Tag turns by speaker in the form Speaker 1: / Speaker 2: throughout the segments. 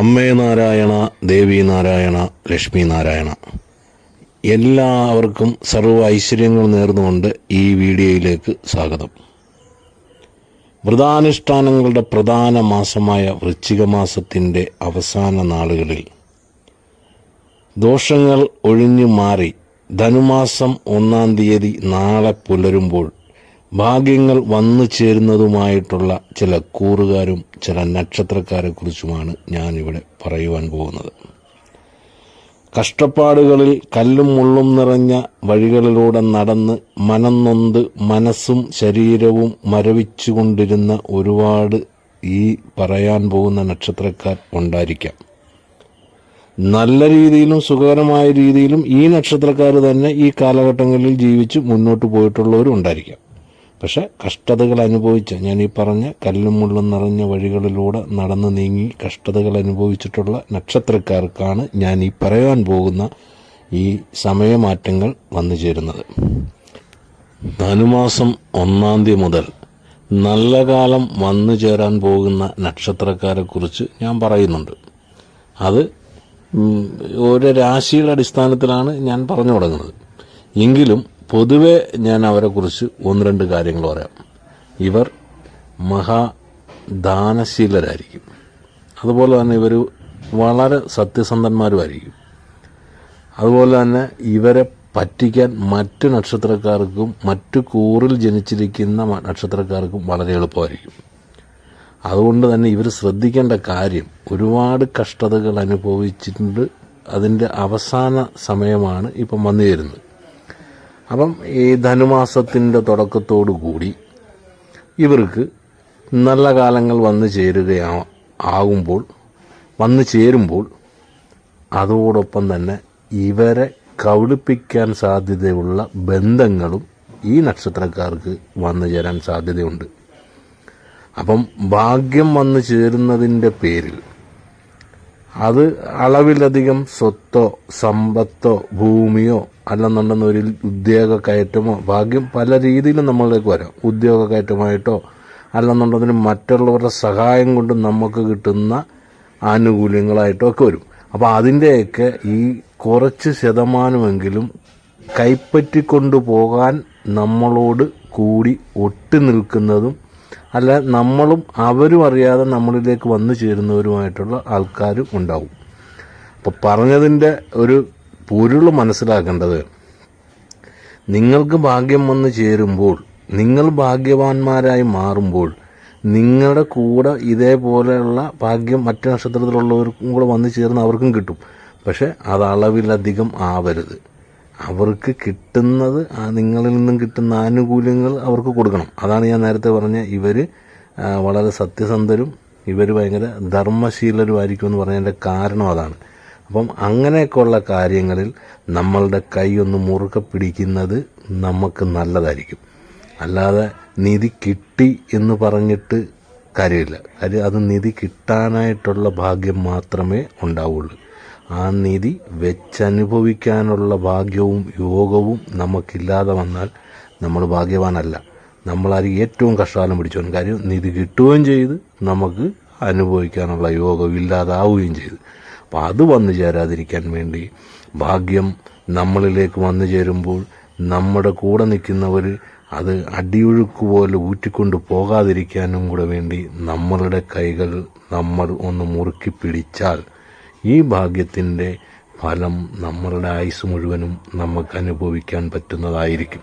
Speaker 1: അമ്മേ നാരായണ ദേവി നാരായണ ലക്ഷ്മി നാരായണ. എല്ലാവർക്കും സർവ ഐശ്വര്യങ്ങൾ നേർന്നുകൊണ്ട് ഈ വീഡിയോയിലേക്ക് സ്വാഗതം. വ്രതാനുഷ്ഠാനങ്ങളുടെ പ്രധാന മാസമായ വൃശ്ചിക മാസത്തിന്റെ അവസാന നാളുകളിൽ ദോഷങ്ങൾ ഒഴിഞ്ഞു മാറി ധനുമാസം ഒന്നാം തീയതി നാളെ പുലരുമ്പോൾ ഭാഗ്യങ്ങൾ വന്നു ചേരുന്നതുമായിട്ടുള്ള ചില കൂറുകാരും ചില നക്ഷത്രക്കാരെ കുറിച്ചുമാണ് ഞാനിവിടെ പറയുവാൻ പോകുന്നത്. കഷ്ടപ്പാടുകളിൽ കല്ലും മുള്ളും നിറഞ്ഞ വഴികളിലൂടെ നടന്ന് മനം നൊന്ത് മനസ്സും ശരീരവും മരവിച്ചുകൊണ്ടിരുന്ന ഒരുപാട് ഈ പറയാൻ പോകുന്ന നക്ഷത്രക്കാർ ഉണ്ടായിരിക്കാം. നല്ല രീതിയിലും സുഖകരമായ രീതിയിലും ഈ നക്ഷത്രക്കാർ തന്നെ ഈ കാലഘട്ടങ്ങളിൽ ജീവിച്ച് മുന്നോട്ട് പോയിട്ടുള്ളവരും ഉണ്ടായിരിക്കാം. പക്ഷെ കഷ്ടതകൾ അനുഭവിച്ച ഈ പറഞ്ഞ കല്ലും മുള്ളും നിറഞ്ഞ വഴികളിലൂടെ നടന്നു നീങ്ങി കഷ്ടതകൾ അനുഭവിച്ചിട്ടുള്ള നക്ഷത്രക്കാർക്കാണ് ഞാൻ ഈ പറയാൻ പോകുന്ന ഈ സമയമാറ്റങ്ങൾ വന്നു ചേരുന്നത്. ധനുമാസം ഒന്നാം തീയതി മുതൽ നല്ല കാലം വന്നു ചേരാൻ പോകുന്ന നക്ഷത്രക്കാരെ കുറിച്ച് ഞാൻ പറയുന്നുണ്ട്. അത് ഓരോ രാശിയുടെ അടിസ്ഥാനത്തിലാണ് ഞാൻ പറഞ്ഞു തുടങ്ങുന്നത്. എങ്കിലും പൊതുവെ ഞാൻ അവരെക്കുറിച്ച് ഒന്ന് രണ്ട് കാര്യങ്ങൾ പറയാം. ഇവർ മഹാദാനശീലരായിരിക്കും അതുപോലെ തന്നെ ഇവർ വളരെ സത്യസന്ധന്മാരുമായിരിക്കും. അതുപോലെ തന്നെ ഇവരെ പറ്റിക്കാൻ മറ്റു നക്ഷത്രക്കാർക്കും മറ്റു കൂറിൽ ജനിച്ചിരിക്കുന്ന നക്ഷത്രക്കാർക്കും വളരെ എളുപ്പമായിരിക്കും. അതുകൊണ്ട് തന്നെ ഇവർ ശ്രദ്ധിക്കേണ്ട കാര്യം ഒരുപാട് കഷ്ടതകൾ അനുഭവിച്ചിട്ടുണ്ട്. അതിന്റെ അവസാന സമയമാണ് ഇപ്പം വന്നു ചേരുന്നത് അപ്പം ഈ ധനുമാസത്തിന്റെ തുടക്കത്തോടു കൂടി ഇവർക്ക് നല്ല കാലങ്ങൾ വന്നു ചേരുകയാ ആകുമ്പോൾ വന്നു ചേരുമ്പോൾ അതോടൊപ്പം തന്നെ ഇവരെ കബളിപ്പിക്കാൻ സാധ്യതയുള്ള ബന്ധങ്ങളും ഈ നക്ഷത്രക്കാർക്ക് വന്നു ചേരാൻ സാധ്യതയുണ്ട്. അപ്പം ഭാഗ്യം വന്നു ചേരുന്നതിന്റെ പേരിൽ അത് അളവിലധികം സ്വത്തോ സമ്പത്തോ ഭൂമിയോ അല്ലെന്നുണ്ടെന്ന് ഒരു ഉദ്യോഗ കയറ്റമോ ഭാഗ്യം പല രീതിയിലും നമ്മളിലേക്ക് വരാം. ഉദ്യോഗ കയറ്റമായിട്ടോ അല്ലെന്നുണ്ടെങ്കിൽ മറ്റുള്ളവരുടെ സഹായം കൊണ്ട് നമുക്ക് കിട്ടുന്ന ആനുകൂല്യങ്ങളായിട്ടോ ഒക്കെ വരും. അപ്പോൾ അതിന്റെയൊക്കെ ഈ കുറച്ച് ശതമാനമെങ്കിലും കൈപ്പറ്റിക്കൊണ്ടു പോകാൻ നമ്മളോട് കൂടി ഒട്ടി നിൽക്കുന്നതും അല്ല നമ്മളും അവരും അറിയാതെ നമ്മളിലേക്ക് വന്നു ചേരുന്നവരുമായിട്ടുള്ള ആൾക്കാരും ഉണ്ടാവും. അപ്പോൾ പറഞ്ഞതിന്റെ ഒരു പൊരുൾ മനസ്സിലാക്കേണ്ടത് നിങ്ങൾക്ക് ഭാഗ്യം വന്ന് ചേരുമ്പോൾ നിങ്ങൾ ഭാഗ്യവാന്മാരായി മാറുമ്പോൾ നിങ്ങളുടെ കൂടെ ഇതേപോലെയുള്ള ഭാഗ്യം മറ്റു നക്ഷത്രത്തിലുള്ളവർക്കും കൂടെ വന്നു ചേർന്ന് അവർക്കും കിട്ടും. പക്ഷെ അത് അളവിലധികം ആവരുത്. അവർക്ക് കിട്ടുന്നത് നിങ്ങളിൽ നിന്നും കിട്ടുന്ന ആനുകൂല്യങ്ങൾ അവർക്ക് കൊടുക്കണം. അതാണ് ഞാൻ നേരത്തെ പറഞ്ഞ ഇവർ വളരെ സത്യസന്ധരും ഇവർ ഭയങ്കര ധർമ്മശീലരുമായിരിക്കും എന്ന് പറഞ്ഞതിന്റെ കാരണം അതാണ്. അപ്പം അങ്ങനെയൊക്കെയുള്ള കാര്യങ്ങളിൽ നമ്മളുടെ കൈ ഒന്ന് മുറുകെ പിടിക്കുന്നത് നമുക്ക് നല്ലതായിരിക്കും. അല്ലാതെ നിധി കിട്ടി എന്ന് പറഞ്ഞിട്ട് കാര്യമില്ല. കാര്യം അത് നിധി കിട്ടാനായിട്ടുള്ള ഭാഗ്യം മാത്രമേ ഉണ്ടാവുള്ളൂ. ആ നിധി വെച്ചനുഭവിക്കാനുള്ള ഭാഗ്യവും യോഗവും നമുക്കില്ലാതെ വന്നാൽ നമ്മൾ ഭാഗ്യവാനല്ല. നമ്മളായിരിക്കും ഏറ്റവും കഷ്ടകാലം പിടിച്ചോളും കാര്യം നിധി കിട്ടുകയും ചെയ്ത് നമുക്ക് അനുഭവിക്കാനുള്ള യോഗം ഇല്ലാതാവുകയും ചെയ്തു. അപ്പം അത് വന്നു ചേരാതിരിക്കാൻ വേണ്ടി ഭാഗ്യം നമ്മളിലേക്ക് വന്നു ചേരുമ്പോൾ നമ്മുടെ കൂടെ നിൽക്കുന്നവർ അത് അടിയൊഴുക്ക് പോലെ ഊറ്റിക്കൊണ്ട് പോകാതിരിക്കാനും കൂടെ വേണ്ടി നമ്മളുടെ കൈകൾ നമ്മൾ ഒന്ന് മുറുക്കി പിടിച്ചാൽ ഈ ഭാഗ്യത്തിന്റെ ഫലം നമ്മളുടെ ആയുസ് മുഴുവനും നമുക്ക് അനുഭവിക്കാൻ പറ്റുന്നതായിരിക്കും.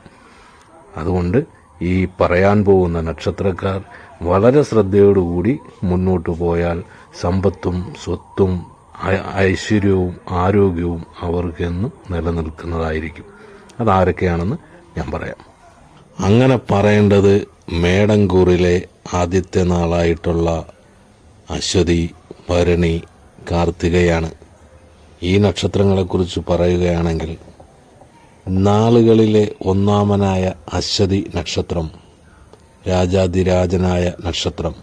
Speaker 1: അതുകൊണ്ട് ഈ പറയാൻ പോകുന്ന നക്ഷത്രക്കാർ വളരെ ശ്രദ്ധയോടുകൂടി മുന്നോട്ട് പോയാൽ സമ്പത്തും സ്വത്തും ഐശ്വര്യവും ആരോഗ്യവും അവർക്കെന്നും നിലനിൽക്കുന്നതായിരിക്കും. അതാരൊക്കെയാണെന്ന് ഞാൻ പറയാം. അങ്ങനെ പറയേണ്ടത് മേടങ്കൂറിലെ ആദ്യത്തെ നാളായിട്ടുള്ള അശ്വതി ഭരണി കാർത്തികയാണ്. ഈ നക്ഷത്രങ്ങളെക്കുറിച്ച് പറയുകയാണെങ്കിൽ നാളുകളിലെ ഒന്നാമനായ അശ്വതി നക്ഷത്രം രാജാതിരാജനായ നക്ഷത്രം.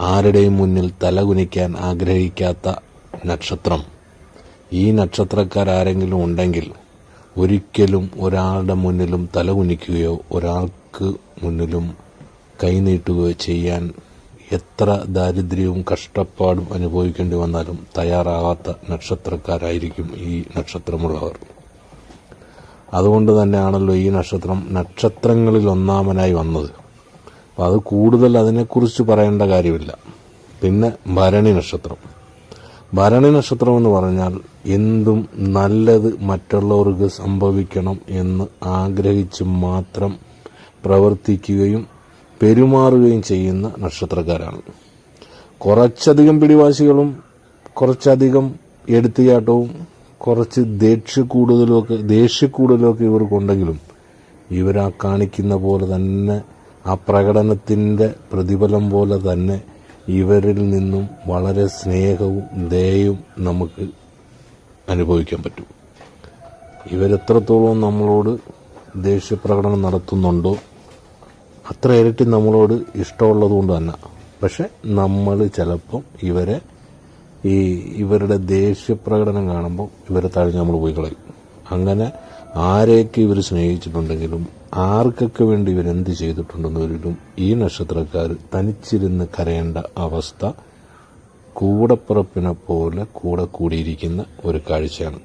Speaker 1: ആരുടെയും മുന്നിൽ തലകുനിക്കാൻ ആഗ്രഹിക്കാത്ത നക്ഷത്രം. ഈ നക്ഷത്രക്കാരെങ്കിലും ഉണ്ടെങ്കിൽ ഒരിക്കലും ഒരാളുടെ മുന്നിലും തലകുനിക്കുകയോ ഒരാൾക്ക് മുന്നിലും കൈനീട്ടുകയോ ചെയ്യാൻ എത്ര ദാരിദ്ര്യവും കഷ്ടപ്പാടും അനുഭവിക്കേണ്ടി വന്നാലും തയ്യാറാകാത്ത നക്ഷത്രക്കാരായിരിക്കും ഈ നക്ഷത്രമുള്ളവർ. അതുകൊണ്ട് തന്നെയാണല്ലോ ഈ നക്ഷത്രം നക്ഷത്രങ്ങളിൽ ഒന്നാമനായി വന്നത്. അപ്പോൾ അത് കൂടുതൽ അതിനെക്കുറിച്ച് പറയേണ്ട കാര്യമില്ല. പിന്നെ ഭരണി നക്ഷത്രം. ഭരണി നക്ഷത്രം എന്ന് പറഞ്ഞാൽ എന്തും നല്ലത് മറ്റുള്ളവർക്ക് സംഭവിക്കണം എന്ന് ആഗ്രഹിച്ച് മാത്രം പ്രവർത്തിക്കുകയും പെരുമാറുകയും ചെയ്യുന്ന നക്ഷത്രക്കാരാണ്. കുറച്ചധികം പിടിവാശികളും കുറച്ചധികം എടുത്തുചാട്ടവും കുറച്ച് ദേഷ്യ കൂടുതലുമൊക്കെ ദേഷ്യക്കൂടുതലൊക്കെ ഇവർക്കുണ്ടെങ്കിലും ഇവരാ കാണിക്കുന്ന പോലെ തന്നെ ആ പ്രകടനത്തിന്റെ പ്രതിഫലം പോലെ തന്നെ ഇവരിൽ നിന്നും വളരെ സ്നേഹവും ദയയും നമുക്ക് അനുഭവിക്കാൻ പറ്റും. ഇവരെത്രത്തോളം നമ്മളോട് ദേഷ്യപ്രകടനം നടത്തുന്നുണ്ടോ അത്ര ഇരട്ടി നമ്മളോട് ഇഷ്ടമുള്ളത് കൊണ്ട് തന്നെ. പക്ഷെ നമ്മൾ ചിലപ്പം ഇവരെ ഈ ഇവരുടെ ദേഷ്യപ്രകടനം കാണുമ്പോൾ ഇവരെ തഴഞ്ഞ് നമ്മൾ പോയി കളയും. അങ്ങനെ ആരെയൊക്കെ ഇവർ സ്നേഹിച്ചിട്ടുണ്ടെങ്കിലും ആർക്കൊക്കെ വേണ്ടി ഇവരെന്ത് ചെയ്തിട്ടുണ്ടെന്നവരിലും ഈ നക്ഷത്രക്കാർ തനിച്ചിരുന്ന് കരയേണ്ട അവസ്ഥ കൂടപ്പിറപ്പിനെ പോലെ കൂടെ കൂടിയിരിക്കുന്ന ഒരു കാഴ്ചയാണ്.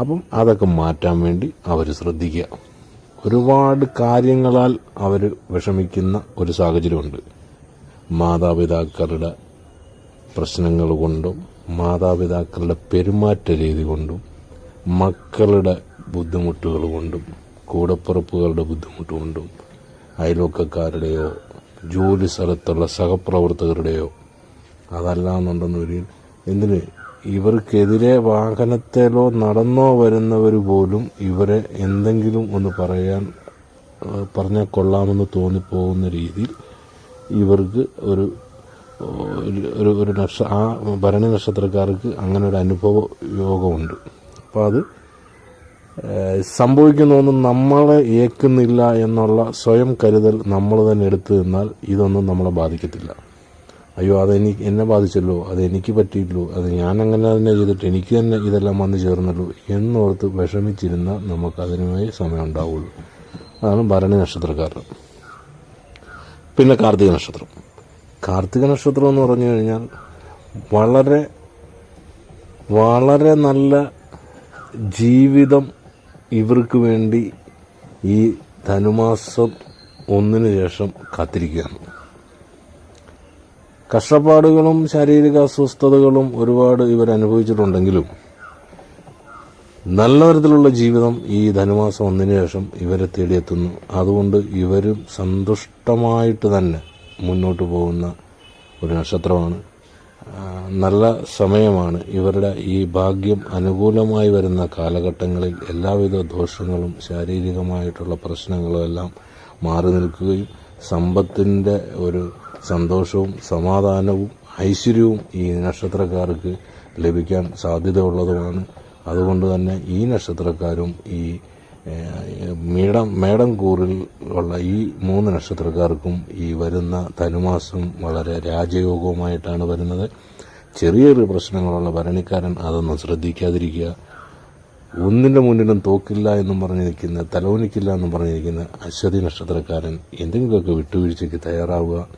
Speaker 1: അപ്പം അതൊക്കെ മാറ്റാൻ വേണ്ടി അവർ ശ്രദ്ധിക്കുക. ഒരുപാട് കാര്യങ്ങളാൽ അവർ വിഷമിക്കുന്ന ഒരു സാഹചര്യമുണ്ട്. മാതാപിതാക്കളുടെ പ്രശ്നങ്ങൾ കൊണ്ടും മാതാപിതാക്കളുടെ പെരുമാറ്റ രീതി കൊണ്ടും മക്കളുടെ ബുദ്ധിമുട്ടുകൾ കൊണ്ടും കൂടപ്പിറപ്പുകളുടെ ബുദ്ധിമുട്ടുകൊണ്ടും അയൽവക്കക്കാരുടെയോ ജോലി സ്ഥലത്തുള്ള സഹപ്രവർത്തകരുടെയോ അതല്ലാന്നുണ്ടെന്നൊരു എന്തിന്? ഇവർക്കെതിരെ വാഹനത്തിലോ നടന്നോ വരുന്നവർ പോലും ഇവരെ എന്തെങ്കിലും ഒന്ന് പറയാൻ പറഞ്ഞാൽ കൊള്ളാമെന്ന് തോന്നിപ്പോകുന്ന രീതിയിൽ ഇവർക്ക് ഒരു ഒരു ഒരു- നക്ഷ ആ ഭരണി നക്ഷത്രക്കാർക്ക് അങ്ങനെ ഒരു അനുഭവ യോഗമുണ്ട്. അപ്പോൾ അത് സംഭവിക്കുന്നതൊന്നും നമ്മളെ ഏക്കുന്നില്ല എന്നുള്ള സ്വയം കരുതൽ നമ്മൾ തന്നെ എടുത്തു നിന്നാൽ ഇതൊന്നും നമ്മളെ ബാധിക്കത്തില്ല. അയ്യോ അതെനിക്ക് എന്നെ ബാധിച്ചല്ലോ അതെനിക്ക് പറ്റിയിട്ടുള്ളൂ അത് ഞാൻ അങ്ങനെ തന്നെ ചെയ്തിട്ട് എനിക്ക് തന്നെ ഇതെല്ലാം വന്നു ചേർന്നല്ലോ എന്നോർത്ത് വിഷമിച്ചിരുന്നാൽ നമുക്ക് അതിനുമായി സമയം ഉണ്ടാവുള്ളൂ. അതാണ് ഭരണി നക്ഷത്രക്കാരൻ. പിന്നെ കാർത്തിക നക്ഷത്രം. കാർത്തിക നക്ഷത്രം എന്ന് പറഞ്ഞു കഴിഞ്ഞാൽ വളരെ വളരെ നല്ല ജീവിതം ഇവർക്ക് വേണ്ടി ഈ ധനുമാസം ഒന്നിനു ശേഷം കാത്തിരിക്കുകയാണ്. കഷ്ടപ്പാടുകളും ശാരീരിക അസ്വസ്ഥതകളും ഒരുപാട് ഇവർ അനുഭവിച്ചിട്ടുണ്ടെങ്കിലും നല്ല തരത്തിലുള്ള ജീവിതം ഈ ധനുമാസം ഒന്നിനു ശേഷം ഇവരെ തേടിയെത്തുന്നു. അതുകൊണ്ട് ഇവരും സന്തുഷ്ടമായിട്ട് തന്നെ മുന്നോട്ട് പോകുന്ന ഒരു നക്ഷത്രമാണ് നല്ല സമയമാണ്. ഇവരുടെ ഈ ഭാഗ്യം അനുകൂലമായി വരുന്ന കാലഘട്ടങ്ങളിൽ എല്ലാവിധ ദോഷങ്ങളും ശാരീരികമായിട്ടുള്ള പ്രശ്നങ്ങളും എല്ലാം മാറി നിൽക്കുകയും സമ്പത്തിന്റെ ഒരു സന്തോഷവും സമാധാനവും ഐശ്വര്യവും ഈ നക്ഷത്രക്കാർക്ക് ലഭിക്കാൻ സാധ്യതയുള്ളതുമാണ്. അതുകൊണ്ട് തന്നെ ഈ നക്ഷത്രക്കാരും ഈ മേടം മേടം കൂറിൽ ഉള്ള ഈ മൂന്ന് നക്ഷത്രക്കാർക്കും ഈ വരുന്ന ധനുമാസം വളരെ രാജയോഗവുമായിട്ടാണ് വരുന്നത്. ചെറിയ ചെറിയ പ്രശ്നങ്ങളുള്ള ഭരണിക്കാരൻ അതൊന്നും ശ്രദ്ധിക്കാതിരിക്കുക. ഒന്നിന്റെ മുന്നിലും തോക്കില്ല എന്നും പറഞ്ഞിരിക്കുന്ന തലവനിക്കില്ല എന്നും പറഞ്ഞിരിക്കുന്ന അശ്വതി നക്ഷത്രക്കാരൻ എന്തെങ്കിലുമൊക്കെ വിട്ടുവീഴ്ചയ്ക്ക് തയ്യാറാവുക.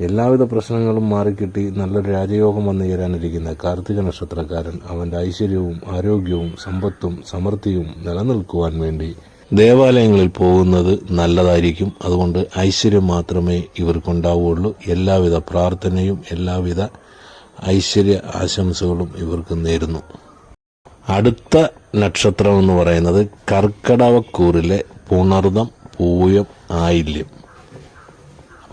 Speaker 1: എല്ലാവിധ പ്രശ്നങ്ങളും മാറിക്കിട്ടി നല്ലൊരു രാജയോഗം വന്നു ചേരാനിരിക്കുന്ന കാർത്തിക നക്ഷത്രക്കാരൻ അവന്റെ ഐശ്വര്യവും ആരോഗ്യവും സമ്പത്തും സമൃദ്ധിയും നിലനിൽക്കുവാൻ വേണ്ടി ദേവാലയങ്ങളിൽ പോകുന്നത് നല്ലതായിരിക്കും. അതുകൊണ്ട് ഐശ്വര്യം മാത്രമേ ഇവർക്കുണ്ടാവുകയുള്ളൂ. എല്ലാവിധ പ്രാർത്ഥനയും എല്ലാവിധ ഐശ്വര്യ ആശംസകളും ഇവർക്ക് നേരുന്നു. അടുത്ത നക്ഷത്രം എന്ന് പറയുന്നത് കർക്കടവക്കൂറിലെ പുണർദം പൂയം ആയില്യം.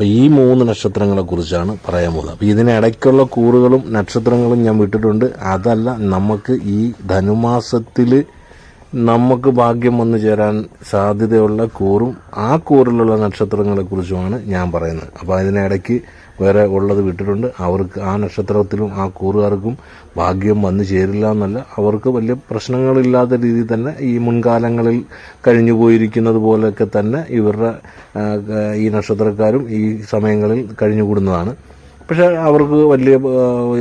Speaker 1: അപ്പൊ ഈ മൂന്ന് നക്ഷത്രങ്ങളെക്കുറിച്ചാണ് പറയാൻ പോകുന്നത്. അപ്പോൾ ഇതിനിടയ്ക്കുള്ള കൂറുകളും നക്ഷത്രങ്ങളും ഞാൻ വിട്ടിട്ടുണ്ട്. അതല്ല നമുക്ക് ഈ ധനുമാസത്തിൽ നമുക്ക് ഭാഗ്യം വന്നു ചേരാൻ സാധ്യതയുള്ള കൂറും ആ കൂറിലുള്ള നക്ഷത്രങ്ങളെക്കുറിച്ചുമാണ് ഞാൻ പറയുന്നത്. അപ്പോൾ അതിനിടയ്ക്ക് വേറെ ഉള്ളത് വിട്ടിട്ടുണ്ട്. അവർക്ക് ആ നക്ഷത്രത്തിലും ആ കൂറുകാർക്കും ഭാഗ്യം വന്നു ചേരില്ല എന്നല്ല. അവർക്ക് വലിയ പ്രശ്നങ്ങളില്ലാത്ത രീതിയിൽ തന്നെ ഈ മുൻകാലങ്ങളിൽ കഴിഞ്ഞു പോയിരിക്കുന്നത് പോലെയൊക്കെ തന്നെ ഇവരുടെ ഈ നക്ഷത്രക്കാരും ഈ സമയങ്ങളിൽ കഴിഞ്ഞുകൂടുന്നതാണ് പക്ഷേ അവർക്ക് വലിയ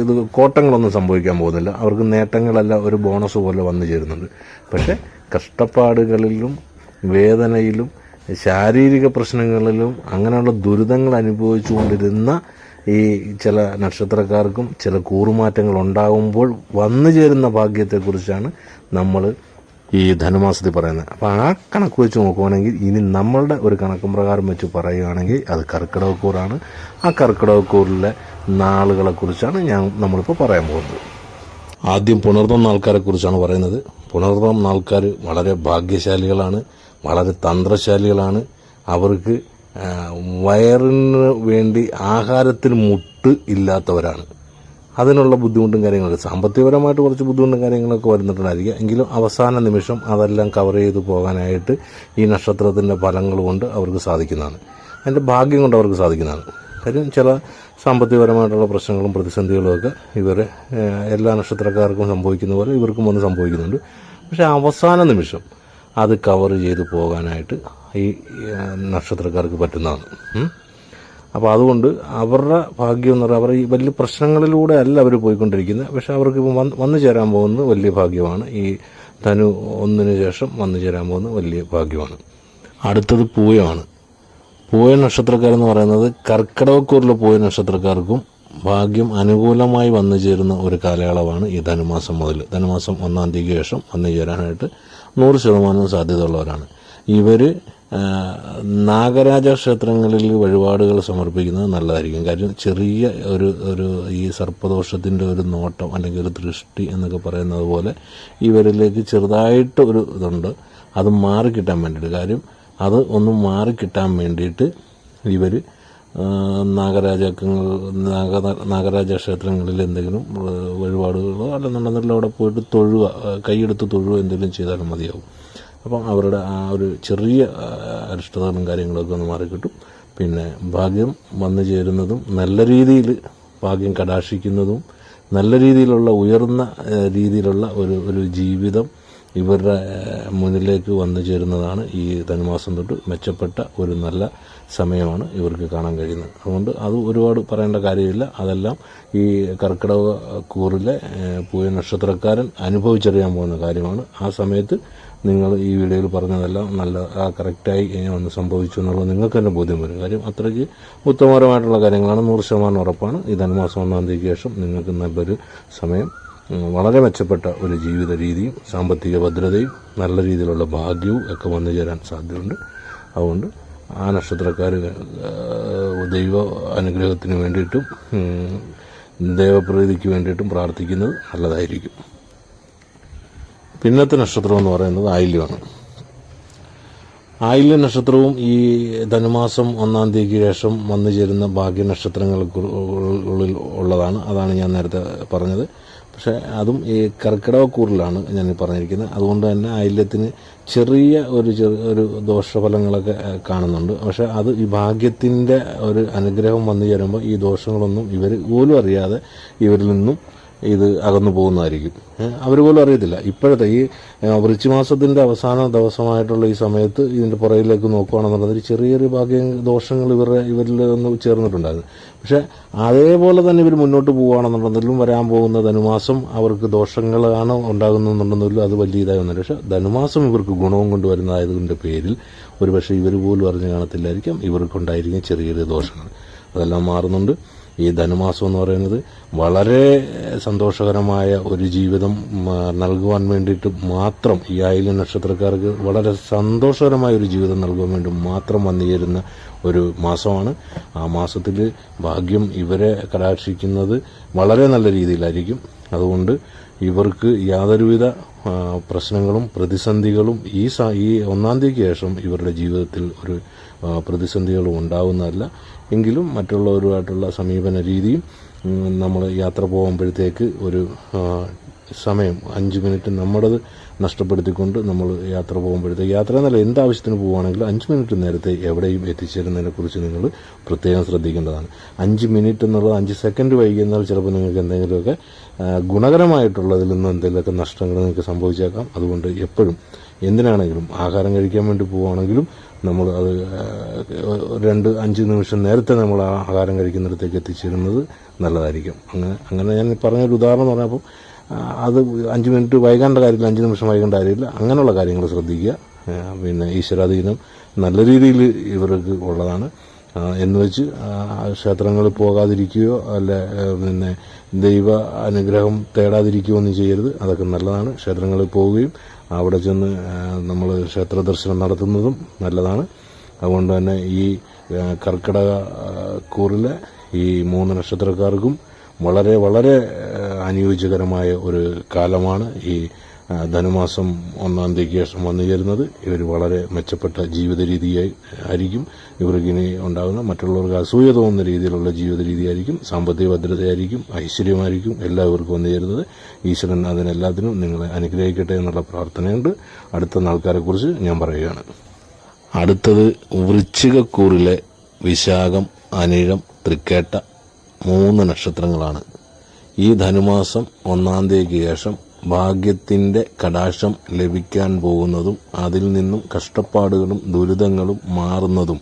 Speaker 1: ഇത് കോട്ടങ്ങളൊന്നും സംഭവിക്കാൻ പോകുന്നില്ല. അവർക്ക് നേട്ടങ്ങളെല്ലാം ഒരു ബോണസ് പോലെ വന്നു ചേരുന്നുണ്ട്. പക്ഷേ കഷ്ടപ്പാടുകളിലും വേദനയിലും ശാരീരിക പ്രശ്നങ്ങളിലും അങ്ങനെയുള്ള ദുരിതങ്ങൾ അനുഭവിച്ചുകൊണ്ടിരുന്ന ഈ ചില നക്ഷത്രക്കാർക്കും ചില കൂറുമാറ്റങ്ങൾ ഉണ്ടാകുമ്പോൾ വന്നു ചേരുന്ന ഭാഗ്യത്തെക്കുറിച്ചാണ് നമ്മൾ ഈ ധനുമാസത്തിൽ പറയുന്നത്. അപ്പോൾ ആ കണക്ക് വെച്ച് നോക്കുവാണെങ്കിൽ ഇനി നമ്മളുടെ ഒരു കണക്കും പ്രകാരം വെച്ച് പറയുകയാണെങ്കിൽ അത് കർക്കിടകക്കൂറാണ്. ആ കർക്കിടകക്കൂറിലെ നാളുകളെക്കുറിച്ചാണ് ഞാൻ നമ്മളിപ്പോൾ പറയാൻ പോകുന്നത്. ആദ്യം പുണർന്നം ആൾക്കാരെ കുറിച്ചാണ് പറയുന്നത്. പുണർന്നം നാൾക്കാർ വളരെ ഭാഗ്യശാലികളാണ്. വളരെ തന്ത്രശാലികളാണ്. അവർക്ക് വയറിന് വേണ്ടി ആഹാരത്തിൽ മുട്ട് ഇല്ലാത്തവരാണ്. അതിനുള്ള ബുദ്ധിമുട്ടും കാര്യങ്ങളൊക്കെ സാമ്പത്തികപരമായിട്ട് കുറച്ച് ബുദ്ധിമുട്ടും കാര്യങ്ങളൊക്കെ വരുന്നിട്ടുണ്ടായിരിക്കും. എങ്കിലും അവസാന നിമിഷം അതെല്ലാം കവർ ചെയ്ത് പോകാനായിട്ട് ഈ നക്ഷത്രത്തിന്റെ ഫലങ്ങൾ കൊണ്ട് അവർക്ക് സാധിക്കുന്നതാണ്. അതിന്റെ ഭാഗ്യം കൊണ്ട് അവർക്ക് സാധിക്കുന്നതാണ്. കാര്യം ചില സാമ്പത്തികപരമായിട്ടുള്ള പ്രശ്നങ്ങളും പ്രതിസന്ധികളും ഒക്കെ ഇവരെ എല്ലാ നക്ഷത്രക്കാർക്കും സംഭവിക്കുന്ന പോലെ ഇവർക്കും വന്ന് സംഭവിക്കുന്നുണ്ട്. പക്ഷേ അവസാന നിമിഷം അത് കവർ ചെയ്ത് പോകാനായിട്ട് ഈ നക്ഷത്രക്കാർക്ക് പറ്റുന്നതാണ്. അപ്പോൾ അതുകൊണ്ട് അവരുടെ ഭാഗ്യം എന്ന് പറഞ്ഞാൽ അവർ ഈ വലിയ പ്രശ്നങ്ങളിലൂടെ അല്ല അവർ പോയിക്കൊണ്ടിരിക്കുന്നത്. പക്ഷെ അവർക്ക് ഇപ്പം വന്ന് വന്നു ചേരാൻ പോകുന്നത് വലിയ ഭാഗ്യമാണ്. ഈ ധനു ഒന്നിന് ശേഷം വന്നു ചേരാൻ പോകുന്നത് വലിയ ഭാഗ്യമാണ്. അടുത്തത് പൂയമാണ്. പൂയ നക്ഷത്രക്കാരെന്ന് പറയുന്നത് കർക്കിടകക്കൂറിലെ പൂയ നക്ഷത്രക്കാർക്കും ഭാഗ്യം അനുകൂലമായി വന്നു ചേരുന്ന ഒരു കാലയളവാണ് ഈ ധനുമാസം മുതൽ. ധനുമാസം ഒന്നാം തീയതിക്ക് ശേഷം വന്നു ചേരാനായിട്ട് നൂറ് ശതമാനവും സാധ്യതയുള്ളവരാണ്. ഇവർ നാഗരാജ ക്ഷേത്രങ്ങളിൽ വഴിപാടുകൾ സമർപ്പിക്കുന്നത് നല്ലതായിരിക്കും. കാര്യം ചെറിയ ഒരു ഒരു ഈ സർപ്പദോഷത്തിന്റെ ഒരു നോട്ടം അല്ലെങ്കിൽ ഒരു ദൃഷ്ടി എന്നൊക്കെ പറയുന്നത് പോലെ ഇവരിലേക്ക് ചെറുതായിട്ട് ഒരു ഇതുണ്ട്. അത് മാറിക്കിട്ടാൻ വേണ്ടിയിട്ട്. കാര്യം അത് ഒന്ന് മാറിക്കിട്ടാൻ വേണ്ടിയിട്ട് ഇവർ നാഗരാജാക്കങ്ങൾ നാഗ നാഗരാജ ക്ഷേത്രങ്ങളിൽ എന്തെങ്കിലും വഴിപാടുകളോ അല്ലെന്നുണ്ടെങ്കിൽ അവിടെ പോയിട്ട് തൊഴുക കൈയെടുത്ത് തൊഴുക എന്തെങ്കിലും ചെയ്താലും മതിയാവും. അപ്പം അവരുടെ ആ ഒരു ചെറിയ അരിഷ്ടതകളും കാര്യങ്ങളൊക്കെ ഒന്ന് മാറിക്കിട്ടും. പിന്നെ ഭാഗ്യം വന്നു ചേരുന്നതും നല്ല രീതിയിൽ ഭാഗ്യം കടാക്ഷിക്കുന്നതും നല്ല രീതിയിലുള്ള ഉയർന്ന രീതിയിലുള്ള ഒരു ഒരു ജീവിതം ഇവരുടെ മുന്നിലേക്ക് വന്നു ചേരുന്നതാണ് ഈ ധനുമാസം തൊട്ട് മെച്ചപ്പെട്ട ഒരു നല്ല സമയമാണ് ഇവർക്ക് കാണാൻ കഴിയുന്നത്. അതുകൊണ്ട് അത് ഒരുപാട് പറയേണ്ട കാര്യമില്ല. അതെല്ലാം ഈ കർക്കിടക കൂറിലെ പൂയ നക്ഷത്രക്കാരൻ അനുഭവിച്ചറിയാൻ പോകുന്ന കാര്യമാണ്. ആ സമയത്ത് നിങ്ങൾ ഈ വീഡിയോയിൽ പറഞ്ഞതെല്ലാം നല്ല കറക്റ്റായി ഒന്ന് സംഭവിച്ചു എന്നുള്ളത് നിങ്ങൾക്ക് തന്നെ ബോധ്യം വരും. കാര്യം അത്രയ്ക്ക് ഉത്തമപരമായിട്ടുള്ള കാര്യങ്ങളാണ്. നൂറ് ശതമാനം ഉറപ്പാണ്. ഈ ധനുമാസം ഒന്നാം തീയതിക്ക് ശേഷം നിങ്ങൾക്ക് നല്ലൊരു സമയം വളരെ മെച്ചപ്പെട്ട ഒരു ജീവിത രീതിയും സാമ്പത്തിക ഭദ്രതയും നല്ല രീതിയിലുള്ള ഭാഗ്യവും ഒക്കെ വന്നു ചേരാൻ സാധ്യതയുണ്ട്. അതുകൊണ്ട് ആ നക്ഷത്രക്കാർ ദൈവ അനുഗ്രഹത്തിന് വേണ്ടിയിട്ടും ദൈവപ്രീതിക്ക് വേണ്ടിയിട്ടും പ്രാർത്ഥിക്കുന്നത് നല്ലതായിരിക്കും. പിന്നത്തെ നക്ഷത്രം എന്ന് പറയുന്നത് ആയില്യമാണ്. ആയില്യ നക്ഷത്രവും ഈ ധനുമാസം ഒന്നാം തീയതിക്ക് ശേഷം വന്നു ചേരുന്ന ഭാഗ്യ നക്ഷത്രങ്ങൾക്കുള്ളിൽ ഉള്ളതാണ്. അതാണ് ഞാൻ നേരത്തെ പറഞ്ഞത്. പക്ഷേ അതും ഈ കർക്കിടകക്കൂറിലാണ് ഞാൻ പറഞ്ഞിരിക്കുന്നത്. അതുകൊണ്ട് തന്നെ ആയില്യത്തിന് ചെറിയ ഒരു ചെറിയ ഒരു ദോഷഫലങ്ങളൊക്കെ കാണുന്നുണ്ട്. പക്ഷേ അത് ഈ ഭാഗ്യത്തിന്റെ ഒരു അനുഗ്രഹം വന്നു ചേരുമ്പോൾ ഈ ദോഷങ്ങളൊന്നും ഇവർ പോലും അറിയാതെ ഇവരിൽ നിന്നും ഇത് അകന്നു പോകുന്നതായിരിക്കും. അവർ പോലും അറിയത്തില്ല. ഇപ്പോഴത്തെ ഈ വൃച്ചിമാസത്തിന്റെ അവസാന ദിവസമായിട്ടുള്ള ഈ സമയത്ത് ഇതിന്റെ പുറകിലേക്ക് നോക്കുകയാണെന്നുണ്ടെങ്കിൽ ചെറിയ ചെറിയ ഭാഗ്യ ദോഷങ്ങൾ ഇവരുടെ ഇവരിൽ ഒന്ന് ചേർന്നിട്ടുണ്ടായിരുന്നു. പക്ഷേ അതേപോലെ തന്നെ ഇവർ മുന്നോട്ട് പോവുകയാണെന്നുണ്ടെങ്കിലും വരാൻ പോകുന്ന ധനുമാസം അവർക്ക് ദോഷങ്ങളാണ് ഉണ്ടാകുന്നുണ്ടെങ്കിലും അത് വലിയ ഇതായി വന്നില്ല. പക്ഷേ ധനുമാസം ഇവർക്ക് ഗുണവും കൊണ്ടുവരുന്നതായതിന്റെ പേരിൽ ഒരുപക്ഷെ ഇവർ പോലും അറിഞ്ഞു കാണത്തില്ലായിരിക്കും. ഇവർക്കുണ്ടായിരിക്കും ചെറിയ ചെറിയ ദോഷങ്ങൾ. അതെല്ലാം മാറുന്നുണ്ട്. ഈ ധനുമാസം എന്ന് പറയുന്നത് വളരെ സന്തോഷകരമായ ഒരു ജീവിതം നൽകുവാൻ വേണ്ടിയിട്ട് മാത്രം ഈ ആയില്യ നക്ഷത്രക്കാർക്ക് വളരെ സന്തോഷകരമായ ഒരു ജീവിതം നൽകുവാൻ വേണ്ടി മാത്രം വന്നു ചേരുന്ന ഒരു മാസമാണ്. ആ മാസത്തിൽ ഭാഗ്യം ഇവരെ കടാക്ഷിക്കുന്നത് വളരെ നല്ല രീതിയിലായിരിക്കും. അതുകൊണ്ട് ഇവർക്ക് യാതൊരുവിധ പ്രശ്നങ്ങളും പ്രതിസന്ധികളും ഈ ഈ ഒന്നാം തീയതിക്ക് ശേഷം ഇവരുടെ ജീവിതത്തിൽ ഒരു പ്രതിസന്ധികളും ഉണ്ടാവുന്നതല്ല. എങ്കിലും മറ്റുള്ളവരുമായിട്ടുള്ള സമീപന രീതിയും നമ്മൾ യാത്ര പോകുമ്പോഴത്തേക്ക് ഒരു സമയം അഞ്ച് മിനിറ്റ് നമ്മുടേത് നഷ്ടപ്പെടുത്തിക്കൊണ്ട് നമ്മൾ യാത്ര പോകുമ്പോഴത്തേക്ക് യാത്ര എന്നല്ല എന്താവശ്യത്തിന് പോവുകയാണെങ്കിലും അഞ്ച് മിനിറ്റ് നേരത്തെ എവിടെയും എത്തിച്ചേരുന്നതിനെക്കുറിച്ച് നിങ്ങൾ പ്രത്യേകം ശ്രദ്ധിക്കേണ്ടതാണ്. അഞ്ച് മിനിറ്റ് എന്നുള്ളത് അഞ്ച് സെക്കൻഡ് വൈകിയെന്നാൽ ചിലപ്പോൾ നിങ്ങൾക്ക് എന്തെങ്കിലുമൊക്കെ ഗുണകരമായിട്ടുള്ളതിൽ നിന്ന് എന്തെങ്കിലുമൊക്കെ നഷ്ടങ്ങൾ നിങ്ങൾക്ക് സംഭവിച്ചേക്കാം. അതുകൊണ്ട് എപ്പോഴും എന്തിനാണെങ്കിലും ആഹാരം കഴിക്കാൻ വേണ്ടി പോവുകയാണെങ്കിലും നമ്മൾ അത് രണ്ട് അഞ്ച് നിമിഷം നേരത്തെ നമ്മൾ ആ ആഹാരം കഴിക്കുന്നിടത്തേക്ക് എത്തിച്ചേരുന്നത് നല്ലതായിരിക്കും. അങ്ങനെ അങ്ങനെ ഞാൻ പറഞ്ഞൊരു ഉദാഹരണം പറഞ്ഞപ്പോൾ അത് അഞ്ച് മിനിറ്റ് വൈകേണ്ട കാര്യമില്ല അഞ്ച് നിമിഷം വൈകേണ്ട കാര്യമില്ല. അങ്ങനെയുള്ള കാര്യങ്ങൾ ശ്രദ്ധിക്കുക. പിന്നെ ഈശ്വരാധീനം നല്ല രീതിയിൽ ഇവർക്ക് ഉള്ളതാണ്. എന്ന് വെച്ച് ക്ഷേത്രങ്ങളിൽ പോകാതിരിക്കുകയോ അല്ല പിന്നെ ദൈവ അനുഗ്രഹം തേടാതിരിക്കുകയോ ഒന്നും ചെയ്യരുത്. അതൊക്കെ നല്ലതാണ്. ക്ഷേത്രങ്ങളിൽ പോവുകയും അവിടെ ചെന്ന് നമ്മൾ ക്ഷേത്ര ദർശനം നടത്തുന്നതും നല്ലതാണ്. അതുകൊണ്ട് തന്നെ ഈ കർക്കിടക കൂറിലെ ഈ മൂന്ന് നക്ഷത്രക്കാർക്കും വളരെ വളരെ അനുയോജ്യകരമായ ഒരു കാലമാണ് ഈ ധനുമാസം ഒന്നാം തീയതിക്ക് ശേഷം വന്നു ചേരുന്നത്. ഇവർ വളരെ മെച്ചപ്പെട്ട ജീവിത രീതിയായി ആയിരിക്കും. ഇവർക്ക് ഇനി ഉണ്ടാകുന്ന മറ്റുള്ളവർക്ക് അസൂയ തോന്നുന്ന രീതിയിലുള്ള ജീവിത രീതിയായിരിക്കും സാമ്പത്തിക ഭദ്രതയായിരിക്കും. ഐശ്വര്യമായിരിക്കും എല്ലാവർക്കും വന്നു ചേരുന്നത്. ഈശ്വരൻ അതിനെല്ലാത്തിനും നിങ്ങളെ അനുഗ്രഹിക്കട്ടെ എന്നുള്ള പ്രാർത്ഥനയുണ്ട്. അടുത്ത ആൾക്കാരെക്കുറിച്ച് ഞാൻ പറയുകയാണ്. അടുത്തത് വൃശ്ചികക്കൂറിലെ വിശാഖം അനിഴം തൃക്കേട്ട മൂന്ന് നക്ഷത്രങ്ങളാണ്. ഈ ധനുമാസം ഒന്നാം തീയതിക്ക് ശേഷം ഭാഗ്യത്തിന്റെ കടാശം ലഭിക്കാൻ പോകുന്നതും അതിൽ നിന്നും കഷ്ടപ്പാടുകളും ദുരിതങ്ങളും മാറുന്നതും.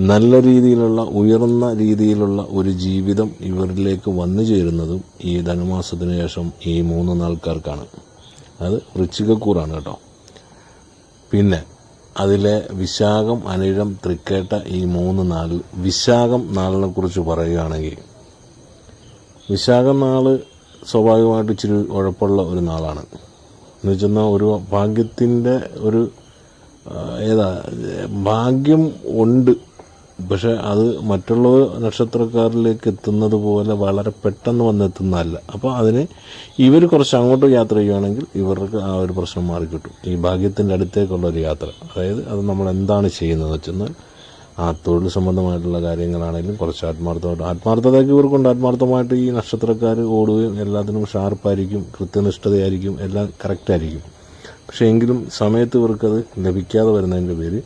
Speaker 1: നല്ല രീതിയിലുള്ള ഉയർന്ന രീതിയിലുള്ള ഒരു ജീവിതം ഇവരിലേക്ക് വന്നു ചേരുന്നതും ഈ ധനുമാസത്തിന് ശേഷം ഈ മൂന്ന് നാൾക്കാർക്കാണ്. അത് വൃശ്ചികക്കൂറാണ് കേട്ടോ. പിന്നെ അതിലെ വിശാഖം അനിഴം തൃക്കേട്ട ഈ മൂന്ന് നാളിൽ വിശാഖം നാളിനെ കുറിച്ച് പറയുകയാണെങ്കിൽ വിശാഖം നാൾ സ്വാഭാവികമായിട്ട് ഇച്ചിരി ഉഴപ്പുള്ള ഒരു നാളാണ്. എന്ന് വെച്ചാൽ ഒരു ഭാഗ്യത്തിന്റെ ഒരു ഏതാ ഭാഗ്യം ഉണ്ട്. പക്ഷെ അത് മറ്റുള്ള നക്ഷത്രക്കാരിലേക്ക് എത്തുന്നത് പോലെ വളരെ പെട്ടെന്ന് വന്നെത്തുന്നതല്ല. അപ്പോൾ അതിന് ഇവർ കുറച്ച് അങ്ങോട്ട് യാത്ര ചെയ്യുകയാണെങ്കിൽ ഇവർക്ക് ആ ഒരു പ്രശ്നം മാറിക്കിട്ടും. ഈ ഭാഗ്യത്തിന്റെ അടുത്തേക്കുള്ള ഒരു യാത്ര. അതായത് അത് നമ്മൾ എന്താണ് ചെയ്യുന്നത് വെച്ചെന്നാൽ ആ തൊഴിൽ സംബന്ധമായിട്ടുള്ള കാര്യങ്ങളാണെങ്കിലും കുറച്ച് ആത്മാർത്ഥമായിട്ട് ആത്മാർത്ഥതയ്ക്ക് ഇവർക്കുണ്ട്. ആത്മാർത്ഥമായിട്ട് ഈ നക്ഷത്രക്കാർ ഓടുകയും എല്ലാത്തിനും ഷാർപ്പായിരിക്കും കൃത്യനിഷ്ഠതയായിരിക്കും എല്ലാം കറക്റ്റായിരിക്കും. പക്ഷേ എങ്കിലും സമയത്ത് ഇവർക്കത് ലഭിക്കാതെ വരുന്നതിന്റെ പേര്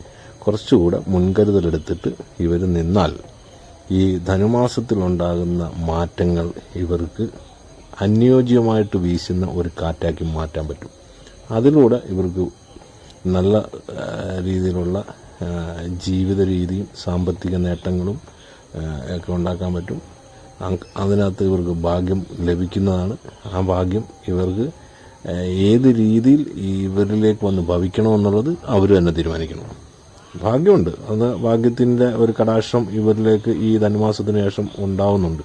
Speaker 1: കുറച്ചുകൂടെ മുൻകരുതലെടുത്തിട്ട് ഇവർ നിന്നാൽ ഈ ധനുമാസത്തിലുണ്ടാകുന്ന മാറ്റങ്ങൾ ഇവർക്ക് അനുയോജ്യമായിട്ട് വീശുന്ന ഒരു കാറ്റാക്കി മാറ്റാൻ പറ്റും. അതിലൂടെ ഇവർക്ക് നല്ല രീതിയിലുള്ള ജീവിത രീതിയും സാമ്പത്തിക നേട്ടങ്ങളും ഒക്കെ ഉണ്ടാക്കാൻ പറ്റും. അതിനകത്ത് ഇവർക്ക് ഭാഗ്യം ലഭിക്കുന്നതാണ്. ആ ഭാഗ്യം ഇവർക്ക് ഏത് രീതിയിൽ ഇവരിലേക്ക് വന്ന് ഭവിക്കണമെന്നുള്ളത് അവർ തന്നെ തീരുമാനിക്കണം. ഭാഗ്യമുണ്ട്. അത് ഭാഗ്യത്തിന്റെ ഒരു കടാക്ഷം ഇവരിലേക്ക് ഈ ധനുമാസത്തിന് ശേഷം ഉണ്ടാവുന്നുണ്ട്.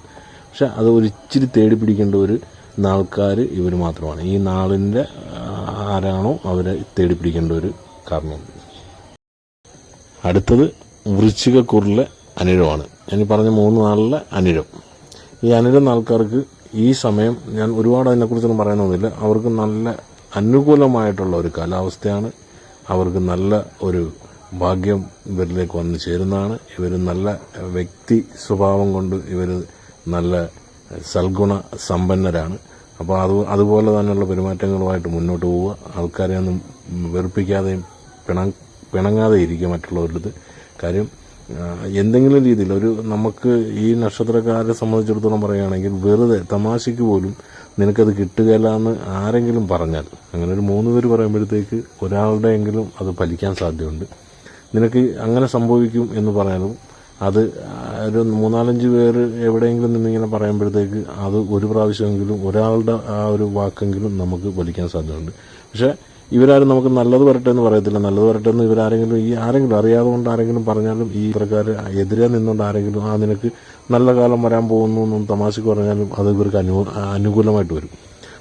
Speaker 1: പക്ഷെ അത് ഒരു ഇച്ചിരി തേടി പിടിക്കേണ്ട ഒരു നാൾക്കാർ ഇവർ മാത്രമാണ്. ഈ നാളിന്റെ ആരാണോ അവരെ തേടി പിടിക്കേണ്ട ഒരു കാരണമുണ്ട്. അടുത്തത് വൃശ്ചികക്കുറിലെ അനിഴമാണ്. ഞാൻ പറഞ്ഞ മൂന്ന് നാളിലെ അനിഴം. ഈ അനിഴം ആൾക്കാർക്ക് ഈ സമയം ഞാൻ ഒരുപാട് അതിനെക്കുറിച്ചൊന്നും പറയാനൊന്നുമില്ല അവർക്ക് നല്ല അനുകൂലമായിട്ടുള്ള ഒരു കാലാവസ്ഥയാണ്. അവർക്ക് നല്ല ഒരു ഭാഗ്യം ഇവരിലേക്ക് വന്നു ചേരുന്നതാണ്. ഇവർ നല്ല വ്യക്തി സ്വഭാവം കൊണ്ട് ഇവർ നല്ല സൽഗുണ സമ്പന്നരാണ്. അപ്പോൾ അത് അതുപോലെ തന്നെയുള്ള പെരുമാറ്റങ്ങളുമായിട്ട് മുന്നോട്ട് പോവുക. ആൾക്കാരെ ഒന്നും വെറുപ്പിക്കാതെയും പിണ പിണങ്ങാതെ ഇരിക്കുക മറ്റുള്ളവരുടെ കാര്യം എന്തെങ്കിലും രീതിയിൽ ഒരു നമുക്ക് ഈ നക്ഷത്രക്കാരെ സംബന്ധിച്ചിടത്തോളം പറയുകയാണെങ്കിൽ വെറുതെ തമാശയ്ക്ക് പോലും നിനക്കത് കിട്ടുകയില്ല എന്ന് ആരെങ്കിലും പറഞ്ഞാൽ അങ്ങനെ ഒരു മൂന്ന് പേര് പറയുമ്പോഴത്തേക്ക് ഒരാളുടെയെങ്കിലും അത് ഫലിക്കാൻ സാധ്യതയുണ്ട്. നിനക്ക് അങ്ങനെ സംഭവിക്കും എന്ന് പറയാനും അത് ഒരു മൂന്നാലഞ്ച് പേര് എവിടെയെങ്കിലും നിന്നിങ്ങനെ പറയുമ്പോഴത്തേക്ക് അത് ഒരു പ്രാവശ്യമെങ്കിലും ഒരാളുടെ ആ ഒരു വാക്കെങ്കിലും നമുക്ക് ഫലിക്കാൻ സാധ്യതയുണ്ട്. പക്ഷേ ഇവരാരും നമുക്ക് നല്ലത് വരട്ടെ എന്ന് പറയത്തില്ല. നല്ലത് വരട്ടെ എന്ന് ഇവരാരെങ്കിലും ഈ ആരെങ്കിലും അറിയാതെ കൊണ്ട് ആരെങ്കിലും പറഞ്ഞാലും ഈ പ്രക്കാർ എതിരെ നിന്നുകൊണ്ട് ആരെങ്കിലും ആ നിനക്ക് നല്ല കാലം വരാൻ പോകുന്നു എന്നും തമാശക്ക് പറഞ്ഞാലും അത് ഇവർക്ക് അനു അനുകൂലമായിട്ട് വരും.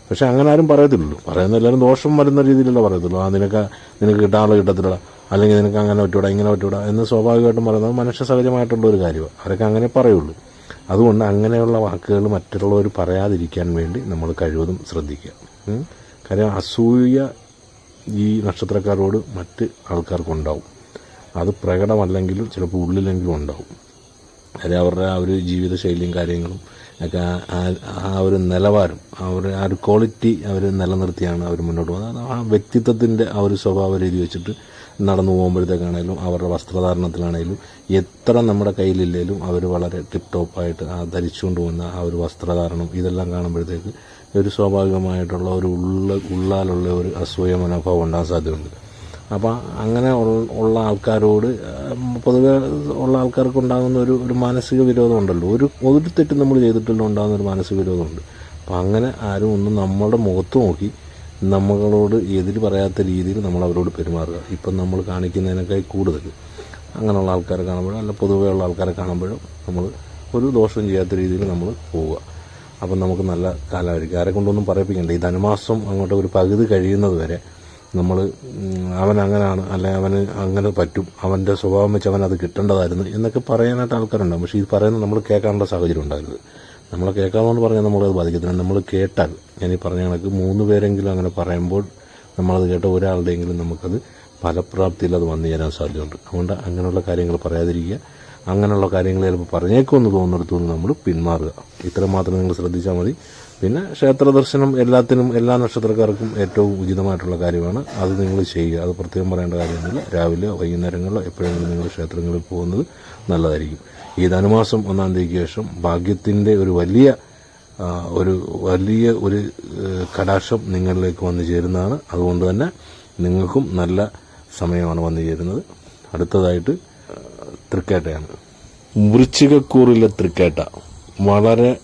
Speaker 1: പക്ഷെ അങ്ങനെ ആരും പറയത്തില്ലല്ലോ. പറയുന്ന എല്ലാവരും ദോഷം വരുന്ന രീതിയിലല്ല പറയത്തുള്ളൂ. ആ നിനക്ക് നിനക്ക് കിട്ടാനുള്ള കിട്ടത്തില്ല അല്ലെങ്കിൽ നിനക്ക് അങ്ങനെ പറ്റൂടാ ഇങ്ങനെ പറ്റൂടാ എന്ന് സ്വാഭാവികമായിട്ടും പറയുന്നത് മനുഷ്യ സഹജമായിട്ടുള്ള ഒരു കാര്യമാണ് അവരൊക്കെ അങ്ങനെ പറയുള്ളൂ. അതുകൊണ്ട് അങ്ങനെയുള്ള വാക്കുകൾ മറ്റുള്ളവർ പറയാതിരിക്കാൻ വേണ്ടി നമ്മൾ കഴിവതും ശ്രദ്ധിക്കുക. കാര്യം അസൂയ ഈ നക്ഷത്രക്കാരോട് മറ്റ് ആൾക്കാർക്കുണ്ടാവും. അത് പ്രകടമല്ലെങ്കിലും ചിലപ്പോൾ ഉള്ളിലെങ്കിലും ഉണ്ടാവും. അതായത് അവരുടെ ആ ഒരു ജീവിതശൈലിയും കാര്യങ്ങളും ഒക്കെ ആ- ഒരു നിലവാരം ഒരു ആ ഒരു ക്വാളിറ്റി അവർ നിലനിർത്തിയാണ് അവർ മുന്നോട്ട് പോകുന്നത്. ആ വ്യക്തിത്വത്തിന്റെ ആ ഒരു സ്വഭാവ രീതി വെച്ചിട്ട് നടന്നു പോകുമ്പോഴത്തേക്കാണേലും അവരുടെ വസ്ത്രധാരണത്തിലാണേലും എത്ര നമ്മുടെ കയ്യിലില്ലേലും അവർ വളരെ ടിപ്പ് ടോപ്പായിട്ട് ആ ധരിച്ചുകൊണ്ട് പോകുന്ന ആ ഒരു വസ്ത്രധാരണം ഇതെല്ലാം കാണുമ്പോഴത്തേക്ക് ഒരു സ്വാഭാവികമായിട്ടുള്ള ഒരു ഉള്ള ഉള്ളാലുള്ള ഒരു അസൂയ മനോഭാവം ഉണ്ടാകാൻ സാധ്യതയുണ്ട്. അപ്പോൾ അങ്ങനെ ഉള്ള ആൾക്കാരോട് പൊതുവെ ഉള്ള ആൾക്കാർക്ക് ഉണ്ടാകുന്ന ഒരു ഒരു മാനസിക വിരോധം ഉണ്ടല്ലോ. ഒരു ഒരു തെറ്റ് നമ്മൾ ചെയ്തിട്ടുള്ള ഉണ്ടാകുന്ന ഒരു മാനസിക വിരോധമുണ്ട്. അപ്പം അങ്ങനെ ആരും ഒന്നും നമ്മളുടെ മുഖത്ത് നോക്കി നമ്മളോട് എതിര് പറയാത്ത രീതിയിൽ നമ്മൾ അവരോട് പെരുമാറുക. ഇപ്പം നമ്മൾ കാണിക്കുന്നതിനേക്കാൾ കൂടുതൽ അങ്ങനെയുള്ള ആൾക്കാരെ കാണുമ്പോഴും അല്ല പൊതുവെയുള്ള ആൾക്കാരെ കാണുമ്പോഴും നമ്മൾ ഒരു ദോഷം ചെയ്യാത്ത രീതിയിൽ നമ്മൾ പോവുക. അപ്പം നമുക്ക് നല്ല കാലമായിരിക്കും ആരെ കൊണ്ടൊന്നും പറയിപ്പിക്കണ്ട. ഈ ധനുമാസം അങ്ങോട്ട് ഒരു പകുതി കഴിയുന്നത് വരെ നമ്മൾ അവൻ അങ്ങനെയാണ് അല്ലെ അവന് അങ്ങനെ പറ്റും. അവന്റെ സ്വഭാവം വെച്ച് അവൻ അത് കിട്ടേണ്ടതായിരുന്നു എന്നൊക്കെ പറയാനായിട്ട് ആൾക്കാരുണ്ടാകും പക്ഷേ ഇത് പറയുന്നത് നമ്മൾ കേൾക്കാനുള്ള സാഹചര്യം ഉണ്ടാകരുത്. നമ്മൾ കേൾക്കാമെന്ന് പറഞ്ഞാൽ നമ്മളത് ബാധിക്കത്തില്ല. നമ്മൾ കേട്ടാൽ ഞാൻ ഈ പറഞ്ഞ കണക്ക് മൂന്ന് പേരെങ്കിലും അങ്ങനെ പറയുമ്പോൾ നമ്മളത് കേട്ട ഒരാളുടെയെങ്കിലും നമുക്കത് ഫലപ്രാപ്തിയിൽ അത് വന്നു ചേരാൻ സാധ്യതയുണ്ട്. അതുകൊണ്ട് അങ്ങനെയുള്ള കാര്യങ്ങൾ പറയാതിരിക്കുക. അങ്ങനെയുള്ള കാര്യങ്ങൾ ചിലപ്പോൾ പറഞ്ഞേക്കുമെന്ന് തോന്നുന്നിടത്തു നിന്ന് നമ്മൾ പിന്മാറുക. ഇത്ര മാത്രം നിങ്ങൾ ശ്രദ്ധിച്ചാൽ മതി. പിന്നെ ക്ഷേത്ര ദർശനം എല്ലാത്തിനും എല്ലാ നക്ഷത്രക്കാർക്കും ഏറ്റവും ഉചിതമായിട്ടുള്ള കാര്യമാണ്. അത് നിങ്ങൾ ചെയ്യുക. അത് പ്രത്യേകം പറയേണ്ട കാര്യമൊന്നുമില്ല. രാവിലെ വൈകുന്നേരങ്ങളിലോ എപ്പോഴെങ്കിലും നിങ്ങൾ ക്ഷേത്രങ്ങളിൽ പോകുന്നത് നല്ലതായിരിക്കും. ഈ ധനുമാസം ഒന്നാം തീയതിക്ക് ശേഷം ഭാഗ്യത്തിന്റെ ഒരു വലിയ ഒരു വലിയ ഒരു കടാക്ഷം നിങ്ങളിലേക്ക് വന്നു ചേരുന്നതാണ്. അതുകൊണ്ട് തന്നെ നിങ്ങൾക്കും നല്ല സമയമാണ് വന്നു ചേരുന്നത്. അടുത്തതായിട്ട് തൃക്കേട്ടയാണ്. വൃശ്ചികക്കൂറിലെ തൃക്കേട്ട വളരെ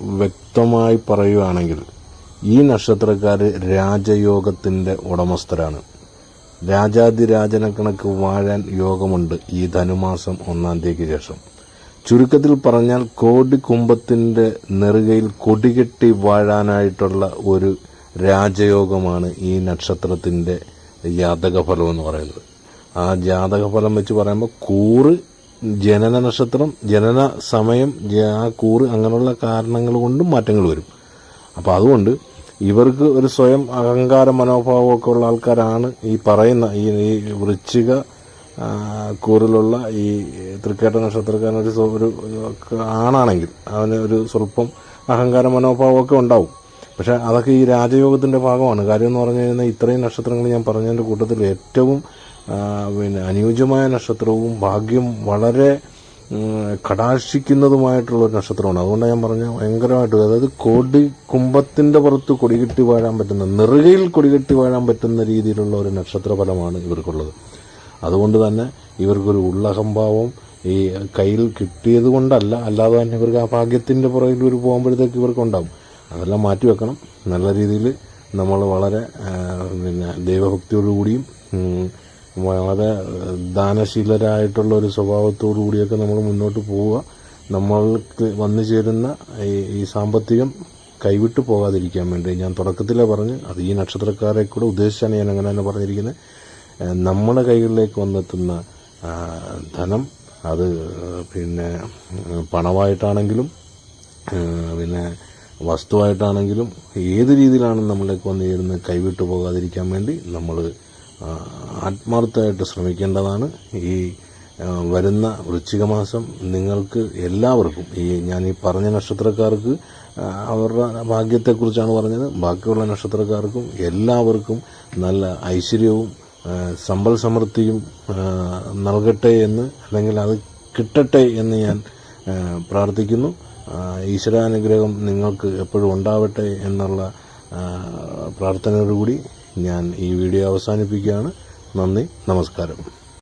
Speaker 1: വ്യക്തമായി പറയുകയാണെങ്കിൽ ഈ നക്ഷത്രക്കാർ രാജയോഗത്തിന്റെ ഉടമസ്ഥരാണ്. രാജാതിരാജനെ കണക്ക് വാഴാൻ യോഗമുണ്ട് ഈ ധനുമാസം ഒന്നാം തീയതിക്ക് ശേഷം. ചുരുക്കത്തിൽ പറഞ്ഞാൽ കോടി കുംഭത്തിന്റെ നെറുകയിൽ കൊടികെട്ടി വാഴാനായിട്ടുള്ള ഒരു രാജയോഗമാണ് ഈ നക്ഷത്രത്തിന്റെ യാതകഫലം എന്ന് പറയുന്നത്. ആ ജാതകഫലം വെച്ച് പറയുമ്പോൾ കൂറ് ജനന നക്ഷത്രം ജനന സമയം ആ കൂറ് അങ്ങനെയുള്ള കാരണങ്ങൾ കൊണ്ടും മാറ്റങ്ങൾ വരും. അപ്പോൾ അതുകൊണ്ട് ഇവർക്ക് ഒരു സ്വയം അഹങ്കാര മനോഭാവമൊക്കെ ഉള്ള ആൾക്കാരാണ് ഈ പറയുന്ന ഈ ഈ വൃശ്ചിക കൂറിലുള്ള ഈ തൃക്കേട്ട നക്ഷത്രക്കാരൻ ഒരു ഒരു ആണാണെങ്കിൽ അവന് ഒരു സ്വല്പം അഹങ്കാര മനോഭാവമൊക്കെ ഉണ്ടാവും. പക്ഷേ അതൊക്കെ ഈ രാജയോഗത്തിന്റെ ഭാഗമാണ്. കാര്യം എന്ന് പറഞ്ഞു കഴിഞ്ഞാൽ ഇത്രയും നക്ഷത്രങ്ങൾ ഞാൻ പറഞ്ഞതിന്റെ കൂട്ടത്തിൽ ഏറ്റവും പിന്നെ അനുയോജ്യമായ നക്ഷത്രവും ഭാഗ്യം വളരെ കടാക്ഷിക്കുന്നതുമായിട്ടുള്ള ഒരു നക്ഷത്രമാണ്. അതുകൊണ്ടാണ് ഞാൻ പറഞ്ഞ ഭയങ്കരമായിട്ട്. അതായത് കൊടി കുംഭത്തിന്റെ പുറത്ത് കൊടികെട്ടി വാഴാൻ പറ്റുന്ന നെറുകയിൽ കൊടികെട്ടി വാഴാൻ പറ്റുന്ന രീതിയിലുള്ള ഒരു നക്ഷത്ര ഫലമാണ് ഇവർക്കുള്ളത്. അതുകൊണ്ട് തന്നെ ഇവർക്കൊരു ഉള്ളഹംഭാവം ഈ കയ്യിൽ കിട്ടിയത് കൊണ്ടല്ല അല്ലാതെ തന്നെ ഇവർക്ക് ആ ഭാഗ്യത്തിന്റെ പുറകിൽ ഒരു പോകുമ്പോഴത്തേക്ക് ഇവർക്ക് ഉണ്ടാവും അതെല്ലാം മാറ്റി വെക്കണം. നല്ല രീതിയിൽ നമ്മൾ വളരെ പിന്നെ ദൈവഭക്തിയോടുകൂടിയും വളരെ ദാനശീലരായിട്ടുള്ള ഒരു സ്വഭാവത്തോടു കൂടിയൊക്കെ നമ്മൾ മുന്നോട്ട് പോവുക. നമ്മൾക്ക് വന്നു ചേരുന്ന ഈ സാമ്പത്തികം കൈവിട്ടു പോകാതിരിക്കാൻ വേണ്ടി. ഞാൻ തുടക്കത്തിലേ പറഞ്ഞ് അത് ഈ നക്ഷത്രക്കാരെ കൂടെ ഉദ്ദേശിച്ചാണ് ഞാൻ അങ്ങനെ തന്നെ പറഞ്ഞിരിക്കുന്നത്. നമ്മുടെ കൈകളിലേക്ക് വന്നെത്തുന്ന ധനം അത് പിന്നെ പണമായിട്ടാണെങ്കിലും പിന്നെ വസ്തുവായിട്ടാണെങ്കിലും ഏത് രീതിയിലാണ് നമ്മളിലേക്ക് വന്നു ചേരുന്നത് കൈവിട്ടു പോകാതിരിക്കാൻ വേണ്ടി നമ്മൾ ആത്മാർത്ഥമായിട്ട് ശ്രമിക്കേണ്ടതാണ്. ഈ വരുന്ന വൃശ്ചിക മാസം നിങ്ങൾക്ക് എല്ലാവർക്കും ഈ ഞാൻ ഈ പറഞ്ഞ നക്ഷത്രക്കാർക്ക് അവരുടെ ഭാഗ്യത്തെക്കുറിച്ചാണ് പറഞ്ഞത്. ബാക്കിയുള്ള നക്ഷത്രക്കാർക്കും എല്ലാവർക്കും നല്ല ഐശ്വര്യവും സമ്പൽ സമൃദ്ധിയും നൽകട്ടെ എന്ന് അല്ലെങ്കിൽ അത് കിട്ടട്ടെ എന്ന് ഞാൻ പ്രാർത്ഥിക്കുന്നു. ഈശ്വരാനുഗ്രഹം നിങ്ങൾക്ക് എപ്പോഴും ഉണ്ടാവട്ടെ എന്നുള്ള പ്രാർത്ഥനയോടുകൂടി ഞാൻ ഈ വീഡിയോ അവസാനിപ്പിക്കുകയാണ്. നന്ദി നമസ്കാരം.